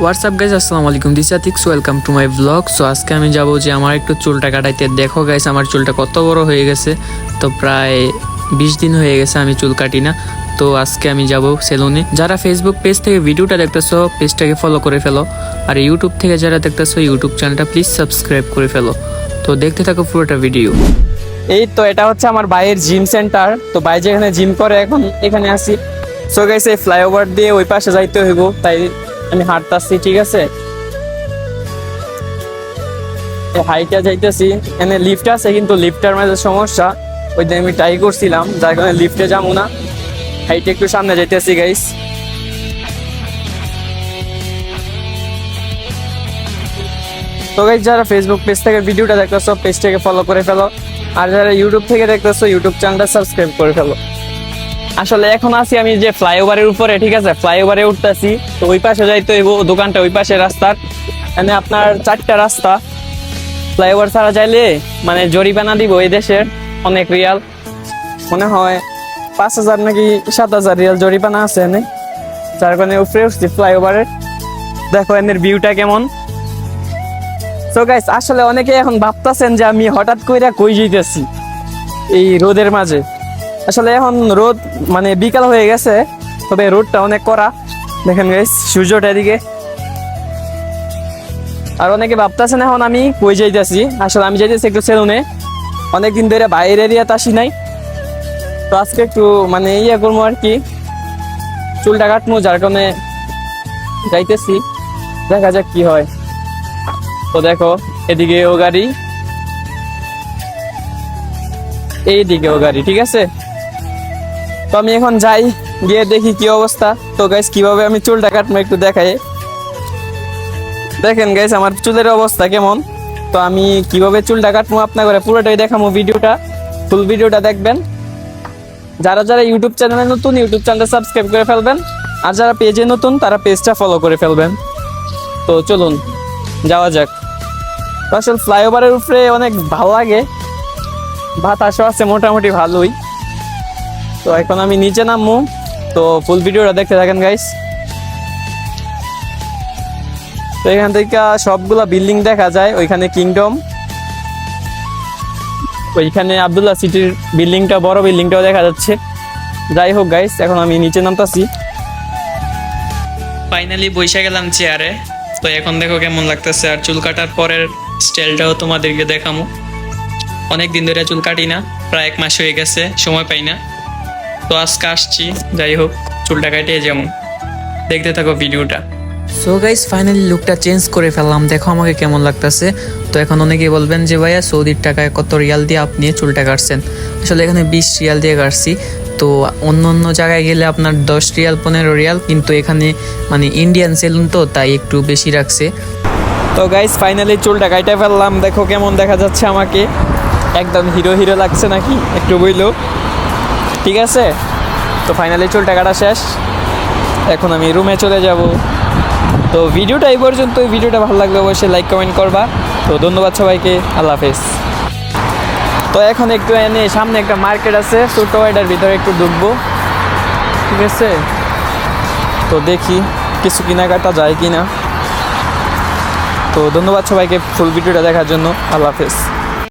WhatsApp guys আসসালামু আলাইকুম this Atik's welcome to my blog so আজকে আমি যাব যে আমার একটু চুলটা কাটাইতে। দেখো গাইস আমার চুলটা কত বড় হয়ে গেছে। তো, প্রায় বিশ দিন হয়ে গেছে আমি চুল কাটি না। তো, আজকে আমি যাব সেলুনে যারা ফেসবুক পেজ থেকে ভিডিওটা দেখতেছো পেজটাকে ফলো করে ফেলো। আর ইউটিউব থেকে যারা দেখতেছো ইউটিউব চ্যানেলটা প্লিজ সাবস্ক্রাইব করে ফেলো। তো, দেখতে থাকো পুরোটা ভিডিও এই তো, এটা হচ্ছে আমার ভাইয়ের জিম সেন্টার তো, ভাই যেখানে জিম করে, এখন এখানে আসি সো গাইস এই ফ্লাইওভার দিয়ে ওই পাশে যাইতে হইব। তাই আমি হাঁটতাছি, ঠিক আছে? হাইটা যাইতেছি এখানে লিফট আছে, কিন্তু লিফটার মাঝে সমস্যা। ওই দিন আমি ট্রাই করছিলাম, যার কারণে লিফটে যাব না। হাইটে একটু সামনে যাইতেছি গাইস তো গাইস যারা ফেসবুক পেজ থেকে ভিডিওটা দেখতেছো পেজটাকে ফলো করে ফেলো। আর যারা ইউটিউব থেকে দেখতেছো ইউটিউব চ্যানেলটা সাবস্ক্রাইব করে ফেলো। আসলে এখন আছি আমি যে ফ্লাইওভারের উপরে, ঠিক আছে? ফ্লাইওভারে উঠতেছি, তো ওই পাশে যাইতে হইব দোকানটা ওই পাশে রাস্তার। এখানে আপনার চারটা রাস্তা। ফ্লাইওভার ছাড়া যাইলে মানে জরিমানা দিব এই দেশের অনেক রিয়াল। মনে হয় পাঁচ হাজার নাকি সাত হাজার রিয়াল জরিমানা আছে এনে। যার কারণে উপরে উঠছি ফ্লাইওভারের দেখো এনের ভিউটা কেমন। তো গাইস আসলে অনেকে এখন ভাবতাছেন যে আমি হঠাৎ কইরা কই যাইতেছি এই রোদের মাঝে। আসলে এখন রোদ মানে বিকাল হয়ে গেছে, তবে রোদটা অনেক কড়া। দেখেন গাইস সূর্যটা এদিকে। আর অনেকে ভাবতাছেন এখন আমি কই যাইতেছি? আসলে আমি যাইতেছি একটু সেলুনে। অনেকদিন ধরে বাইরের এরিয়াতে আসি নাই। তো আজকে একটু মানে ইয়ে করব আর কি। চুলটা কাটবো, যার কারণে যাইতেছি। দেখা যাক কি হয়। তো দেখো, এদিকে ও গাড়ি। এইদিকে ও গাড়ি, ঠিক আছে? তো আমি এখন যাই, গিয়ে দেখি কি অবস্থা। তো গাইস কীভাবে আমি চুলটা কাটবো একটু দেখাই। দেখেন গাইস আমার চুলের অবস্থা কেমন। তো আমি কীভাবে চুলটা কাটবো আপনার করে পুরোটাই দেখাবো ভিডিওটা। ফুল ভিডিওটা দেখবেন। যারা যারা ইউটিউব চ্যানেলে নতুন, ইউটিউব চ্যানেলটা সাবস্ক্রাইব করে ফেলবেন। আর যারা পেজে নতুন, তারা পেজটা ফলো করে ফেলবেন। তো চলুন, যাওয়া যাক। আসলে ফ্লাইওভারের উপরে অনেক ভালো লাগে। ভাত বাতাসও আছে মোটামুটি ভালোই। তো এখন আমি নিচে নামবো। তো ফুল ভিডিওটা দেখতে থাকেন গাইস তো এখান থেকে সবগুলা বিল্ডিং দেখা যায়, ওইখানে কিংডম ওইখানে আবদুল্লাহ সিটির বিল্ডিংটা বড় বিল্ডিংটাও দেখা যাচ্ছে। যাই হোক গাইস এখন আমি নিচে নামতাছি। ফাইনালি বসে গেলাম চেয়ারে তো এখন দেখো কেমন লাগতেছে। আর চুল কাটার পরের স্টাইলটাও তোমাদেরকে দেখামো। অনেক দিন ধরে চুল কাটি না, প্রায় এক মাস হয়ে গেছে, সময় পাই না। তো আজকে আসছি, যাই হোক, চুলটা কাটিয়ে যেমন দেখতে থাকো ভিডিওটা। সো গাইস ফাইনালি লুকটা চেঞ্জ করে ফেললাম। দেখো আমাকে কেমন লাগতেছে। তো এখন অনেকেই বলবেন যে, ভাইয়া, সৌদির টাকায় কত রিয়াল দিয়ে আপনি চুলটা কাটছেন? আসলে এখানে বিশ রিয়াল দিয়ে কাটছি। তো অন্য অন্য জায়গায় গেলে আপনার দশ রিয়াল, পনেরো রিয়াল, কিন্তু এখানে মানে ইন্ডিয়ান সেলুন তো, তাই একটু বেশি রাখছে। তো গাইস ফাইনালি চুলটা কাইটা ফেললাম। দেখো কেমন দেখা যাচ্ছে আমাকে। একদম হিরো হিরো লাগছে নাকি? একটু বইলো। ঠিক আছে? তো ফাইনালি চুল টাকাটা শেষ। এখন আমি রুমে চলে যাব। তো ভিডিওটা এই পর্যন্ত ভিডিওটা ভালো লাগলে অবশ্যই লাইক কমেন্ট করবা। তো ধন্যবাদ সবাইকে। আল্লাহ হাফেজ। তো এখন একটু এনে সামনে একটা মার্কেট আছে। ছোটো এটার ভিতরে একটু ঢুকবো। ঠিক আছে? তো দেখি কিছু কেনাকাটা যায় কি না তো ধন্যবাদ সবাইকে ফুল ভিডিওটা দেখার জন্য। আল্লাহ হাফেজ।